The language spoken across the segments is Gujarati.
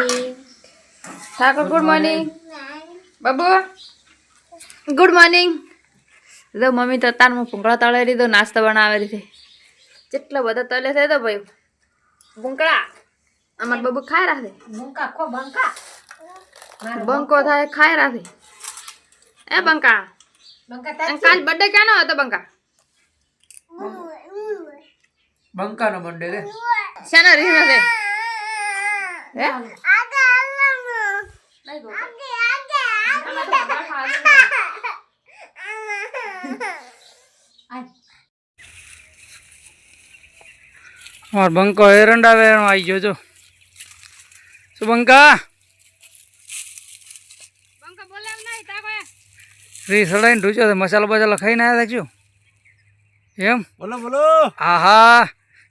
Morning Thakor good morning Babu good morning જો મમ્મી તો તાર હું ભૂંકળા તળે લીધો નાસ્તો બનાવે છે જેટલા બધો તળે છે તો ભાઈ ભૂંગળા. અમાર બાબુ ખાઈ રાખે. બંકા બંકા. બંકો થાય ખાઈ રાખે. એ બંકા. કાલ બર્થડે ક્યાંનો હતો બંકા? બંકાનો બર્થડે રે. શાનો મારો બંકો એરંડા વેરણો આવી ગયો છો શું બંકા? ફ્રી સડાઈને ઢૂચો તો મસાલો બસાલો ખાઈને આવ્યા રાખજો એમ? બોલો બોલો. હા હા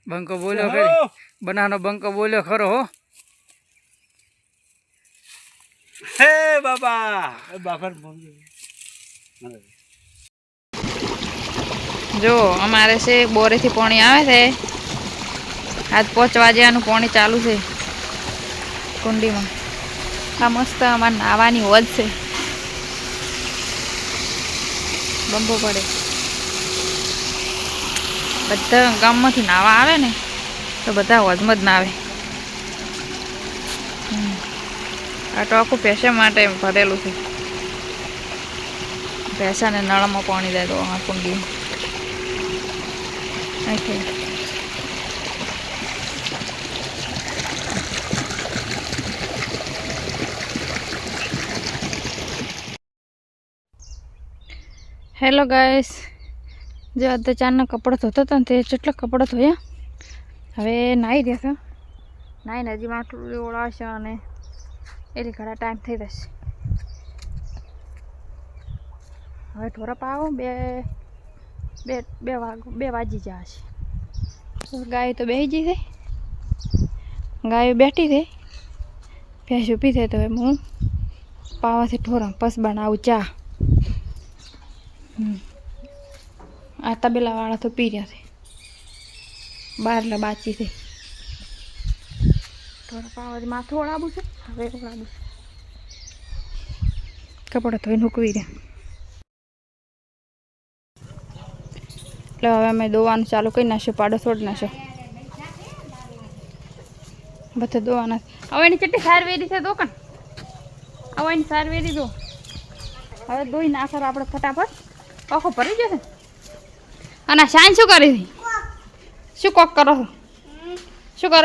બંકો બોલ્યો બનાનો બંકો બોલ્યો ખરો હો. હે બાબા! બાપા જો, અમારે છે, બોરેથી પાણી આવે છે. આજ પાંચ વાગ્યાનું પાણી ચાલુ છે, કુંડીમાં. આ મસ્ત અમારે નાવાની હોજ છે. બંબો પડે. બધા ગામમાંથી નાવા આવે ને, તો બધા હોજમાં જ નાવે. હમ. આ તો આખું પેશા માટે ભરેલું છે. પેશાને નળમાં પાણી દે દો આ Okay. હેલો ગાઈસ જે અત્યારે ચારના કપડાં ધોતા હતા ને તે જેટલા કપડાં ધોયા? હવે નાહી રહ્યા નાહીને હજી માટલું ઓળાશે અને એટલે ઘણા ટાઈમ થઈ જશે. હવે ઢોરપ પાવો બે બે બે વાગ, બે વાગી જશે ગાય તો બેસી ગઈ છે. ગાય બેઠી છે. ભેંસ ઊભી થઈ તો હવે હું પાવાથી ઠોરા પસ બનાવું ચા. આ તબેલાવાળા તો પી રહ્યા છે. બારલા બાચી છે. ઠોરા પાવાથી માથું ઓળાવું છે. હવે ઓળાવું છે. કપડાં ધોઈને મૂકવી રહ્યા એટલે હવે અમે દોવાનું ચાલુ કરી નાખ્યું પાડો છોડી નાખ્યો બધા દોવાના હવે એની ચટણી સાર વેરી છે દોકાન? હવે એની સાર વેરી દો. હવે દોઈ નાખર આપણે ફટાફટ આખો ભરી જશે અને શાન શું કરી શું કોક કરો શું કરો